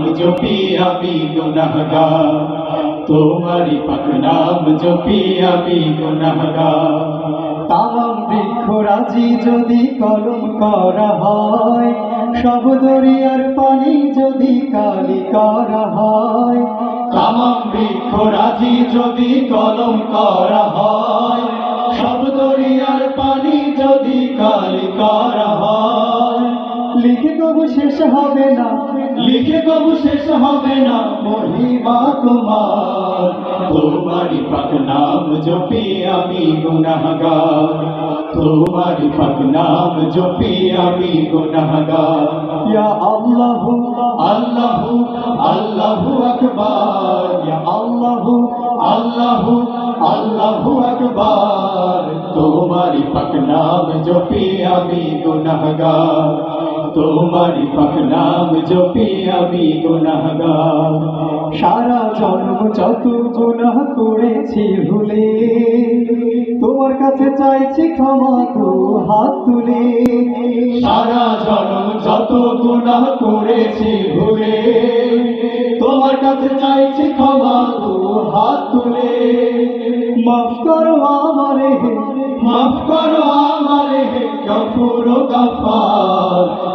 নাম জপি আমি গুনাহগার। তোমারি পাক নাম জপি আমি গুনাহগার। তামাম বৃক্ষ রাজি যদি কলম করা হয়, সব দরিয়ার পানি যদি কালি করা হয়। তামাম বৃক্ষ রাজি যদি কলম করা হয়, সব দরিয়ার পানি যদি কালি করা হয়। লিখে কবু শেষ হবে না লিখে কবু শেষ হবে না মহিমা তোমার। তোমারি পাক নাম জপি আমি গুনাহগার। তোমারি পাক নাম জপি আমি গুনাহগার। ইয়া আল্লাহু আল্লাহু আল্লাহু আকবার। ইয়া আল্লাহু আল্লাহু আল্লাহু আকবার। তোমারি পাক নাম জপি আমি গুনাহগার। তোমারি পাক নাম জপি আমি গুনাহগার। সারা জন্ম যত গুনাহ করেছি ভুলে, তোমার কাছে চাইছি ক্ষমা তো হাত তুলে। সারা জন্ম যত গুনাহ করেছি ভুলে, তোমার কাছে চাইছি ক্ষমা তো হাত তুলে। মাফ করো আমারে মাফ করো আমারে গফুর গফার।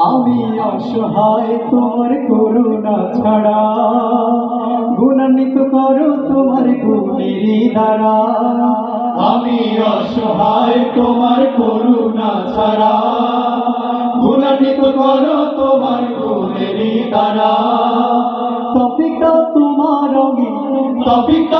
আমি অসহায়, তোমার করুণা ছাড়া। গুণান্বিত করো তোমার গুণেরই দ্বারা আমি অসহায়, তোমার করুণা ছাড়া। গুণান্বিত করো তোমার গুণেরই দ্বারা তপিকা তোমার তপিকা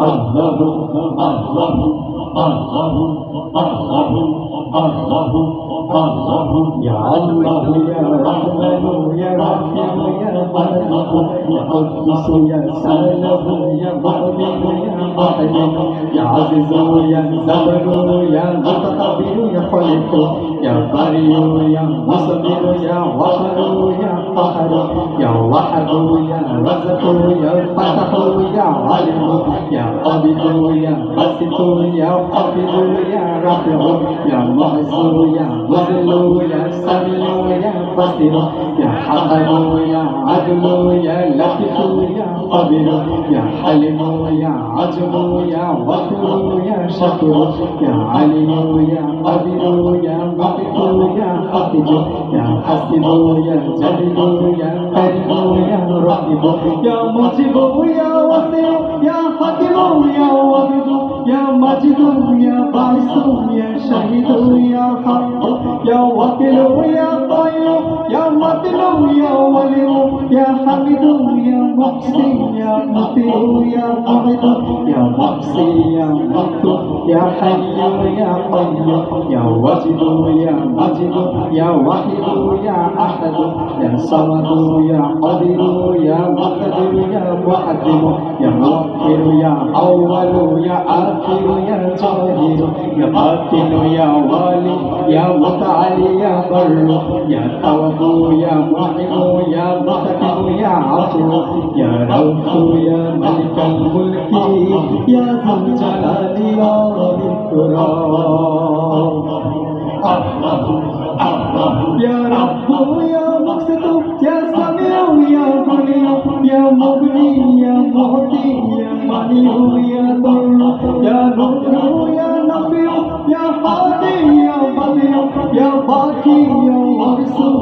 الله الله الله الله الله يا الله يا رحمن يا رحيم يا الله يا قدوس يا سلام يا ظالم يا يا عزيز يا زبر يا متقبل يا خلق يا بري يا مصدر يا وحر يا فخر يا وحد يا رزق يا فتح يا علم يا قبض يا بسط يا قبض يا رفع يا معز يا مذل يا سميع يا بصير বাসিরু ইয়া হাকামু ইয়া আদলু ইয়া লাতিফু ইয়া কবিরু ইয়া হালিমু ইয়া আজমু ইয়া ওয়াকিরু ইয়া শাকিরু ইয়া আলিমু ইয়া কবিরু ইয়া মুকিতু ইয়া হাফিজু ইয়া হাসিবু ইয়া জালিলু ইয়া কারিমু ইয়া রাকিবু ইয়া মুজিবু aleluya. vaccine yang mutiara yang mutiara yang vaccine yang mutiara yang hanya yang hanya yang wajib yang wajib yang wajib yang ahad yang sawadu yang hadir yang wakadu yang wakadu yang wakil yang awal yang akhir yang terakhir yang batin yang wali yang mutali yang berlu yang tawadu yang wahidu yang wakadu yang xưa giờ đâu tôi mình cần bước đi giá thân cha đã đi đó đi rồi Ya Rabbu ya Maqsadum ya Samiu ya Qadir ya Mughni ya Muhti ya Maniu ya Tolu ya Nuru ya Nabiu ya Hadi ya Badir ya Baqi ya Warsu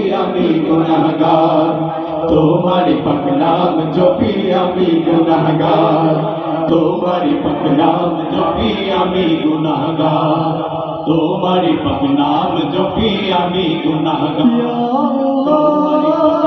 আমি গুনাহগার। তোমার পাক নাম জপি আমি গুনাহগার। তোমার পাক নাম জপি আমি গুনাহগার। তোমার পাক নাম জপি আমি গুনাহগার।